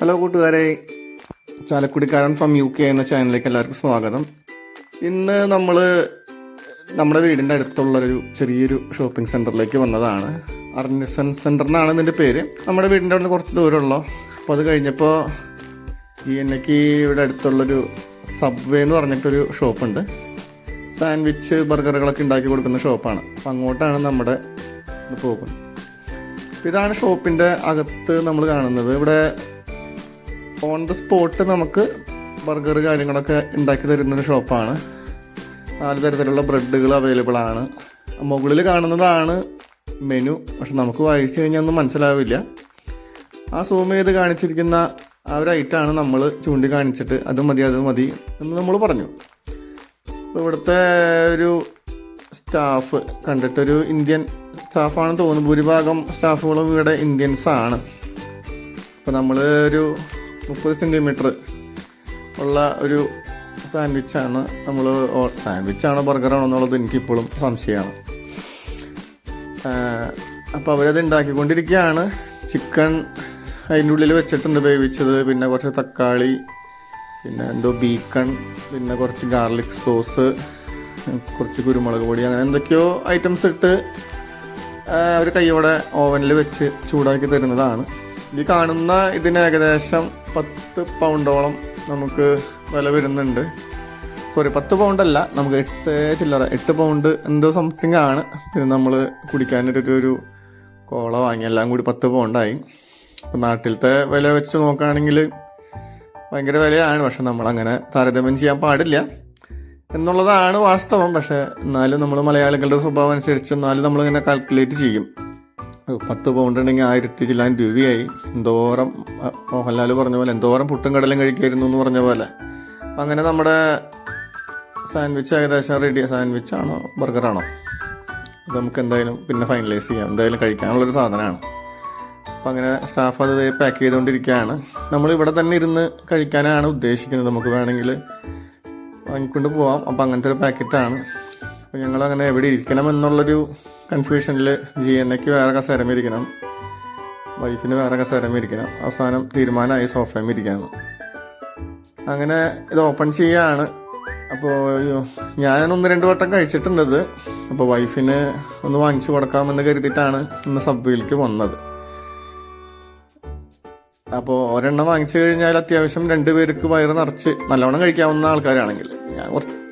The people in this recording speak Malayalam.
ഹലോ കൂട്ടുകാരെ ചാലക്കുടിക്കാരൻ ഫ്രം യു കെ എന്ന ചാനലിലേക്ക് എല്ലാവർക്കും സ്വാഗതം. ഇന്ന് നമ്മൾ നമ്മുടെ വീടിന്റെ അടുത്തുള്ളൊരു ചെറിയൊരു ഷോപ്പിംഗ് സെന്ററിലേക്ക് വന്നതാണ്. അർണിസൺ സെന്റർ എന്നാണ് ഇതിന്റെ പേര്. നമ്മുടെ വീടിന്റെ അവിടെ നിന്ന് കുറച്ച് ദൂരമുള്ളൂ? അപ്പോൾ അത് കഴിഞ്ഞപ്പോൾ ഈ എനിക്ക് ഇവിടെ അടുത്തുള്ളൊരു സബ്വേ എന്ന് പറഞ്ഞിട്ടൊരു ഷോപ്പുണ്ട് സാൻഡ്വിച്ച് ബർഗറുകളൊക്കെ ഉണ്ടാക്കി കൊടുക്കുന്ന ഷോപ്പാണ് അപ്പോൾ അങ്ങോട്ടാണ് നമ്മുടെ പോകുന്നത്. ഇതാണ് ഷോപ്പിന്റെ അകത്ത് നമ്മൾ കാണുന്നത്. ഇവിടെ ഓൺ ദ സ്പോട്ട് നമുക്ക് ബർഗർ കാര്യങ്ങളൊക്കെ ഉണ്ടാക്കി തരുന്നൊരു ഷോപ്പാണ് നാല് തരത്തിലുള്ള ബ്രെഡുകൾ അവൈലബിൾ ആണ്. മുകളിൽ കാണുന്നതാണ് മെനു പക്ഷെ നമുക്ക് വായിച്ചു കഴിഞ്ഞാൽ ഒന്നും മനസ്സിലാവില്ല. ആ സൂം ചെയ്ത് കാണിച്ചിരിക്കുന്ന ആ ഒരു ഐറ്റാണ് നമ്മൾ ചൂണ്ടിക്കാണിച്ചിട്ട് അത് മതി അത് മതി എന്ന് നമ്മൾ പറഞ്ഞു. അപ്പോൾ ഇവിടുത്തെ ഒരു സ്റ്റാഫ് കണ്ടിട്ടൊരു ഇന്ത്യൻ സ്റ്റാഫാണെന്ന് തോന്നുന്നു. ഭൂരിഭാഗം സ്റ്റാഫുകളും ഇവിടെ ഇന്ത്യൻസാണ് അപ്പോൾ നമ്മൾ ഒരു മുപ്പത് സെന്റിമീറ്റർ ഉള്ള ഒരു സാൻഡ്വിച്ചാണ് നമ്മൾ സാൻഡ്വിച്ചാണോ ബർഗറാണോ എന്നുള്ളത് എനിക്കിപ്പോഴും സംശയമാണ്. അപ്പോൾ അവരത് ഉണ്ടാക്കിക്കൊണ്ടിരിക്കുകയാണ്. ചിക്കൻ അതിന്റെ ഉള്ളിൽ വെച്ചിട്ടുണ്ട് വേവിച്ചത്. പിന്നെ കുറച്ച് തക്കാളി പിന്നെ എന്തോ ബീക്കൺ പിന്നെ കുറച്ച് ഗാർലിക് സോസ് കുറച്ച് കുരുമുളക് പൊടി അങ്ങനെ എന്തൊക്കെയോ ഐറ്റംസ് ഇട്ട് ഒരു കൈയോടെ ഓവനിൽ വെച്ച് ചൂടാക്കി തരുന്നതാണ്. ഈ കാണുന്ന ഇതിന് ഏകദേശം പത്ത് പൗണ്ടോളം നമുക്ക് വില വരുന്നുണ്ട്. സോറി പത്ത് പൗണ്ടല്ല നമുക്ക് എട്ട് ചില്ലറ എട്ട് പൗണ്ട് എന്തോ സംതിങ് ആണ്. പിന്നെ നമ്മൾ കുടിക്കാനായിട്ടൊരു ഒരു കോള വാങ്ങി എല്ലാം കൂടി പത്ത് പൗണ്ടായി. അപ്പം നാട്ടിലത്തെ വില വെച്ച് നോക്കുകയാണെങ്കിൽ ഭയങ്കര വിലയാണ് പക്ഷെ നമ്മളങ്ങനെ താരതമ്യം ചെയ്യാൻ പാടില്ല. എന്നുള്ളതാണ് വാസ്തവം പക്ഷെ എന്നാലും നമ്മൾ മലയാളികളുടെ സ്വഭാവം അനുസരിച്ച് എന്നാലും നമ്മളിങ്ങനെ കാൽക്കുലേറ്റ് ചെയ്യും. പത്ത് പൗണ്ട് ഉണ്ടെങ്കിൽ ആയിരത്തി ചില്ലാൻ രൂപയായി. എന്തോരം മോഹൻലാൽ പറഞ്ഞ പോലെ എന്തോരം പുട്ടും കടലും കഴിക്കായിരുന്നു എന്ന് പറഞ്ഞ പോലെ. അങ്ങനെ നമ്മുടെ സാൻഡ്വിച്ച് ഏകദേശം റെഡി സാൻഡ്വിച്ച് ആണോ ബർഗറാണോ അത് നമുക്ക് എന്തായാലും പിന്നെ ഫൈനലൈസ് ചെയ്യാം. എന്തായാലും കഴിക്കാനുള്ളൊരു സാധനമാണ്. അപ്പം അങ്ങനെ സ്റ്റാഫ് അത് പാക്ക് ചെയ്തുകൊണ്ടിരിക്കുകയാണ് നമ്മൾ ഇവിടെ തന്നെ ഇരുന്ന് കഴിക്കാനാണ് ഉദ്ദേശിക്കുന്നത്. നമുക്ക് വേണമെങ്കിൽ വാങ്ങിക്കൊണ്ട് പോവാം. അപ്പം അങ്ങനത്തെ ഒരു പാക്കറ്റാണ് അപ്പം ഞങ്ങൾ അങ്ങനെ എവിടെ ഇരിക്കണം എന്നുള്ളൊരു കൺഫ്യൂഷനിൽ ജി എൻ എക്ക് വേറെ കസേരം ഇരിക്കണം വൈഫിന് വേറെ കസേരം ഇരിക്കണം അവസാനം തീരുമാനമായി സോഫയും ഇരിക്കണം അങ്ങനെ ഇത് ഓപ്പൺ ചെയ്യാണ്. അപ്പോൾ ഞാൻ ഒന്ന് രണ്ട് വട്ടം കഴിച്ചിട്ടുണ്ടത്. അപ്പോൾ വൈഫിന് ഒന്ന് വാങ്ങിച്ചു കൊടുക്കാമെന്ന് കരുതിയിട്ടാണ് ഇന്ന് സബ്ബിലേക്ക് വന്നത്. അപ്പോൾ ഒരെണ്ണം വാങ്ങിച്ചു കഴിഞ്ഞാൽ അത്യാവശ്യം രണ്ട് പേർക്ക് വയറ് നിറച്ച് നല്ലവണ്ണം കഴിക്കാവുന്ന ആൾക്കാരാണെങ്കിൽ ഞാൻ കുറച്ച്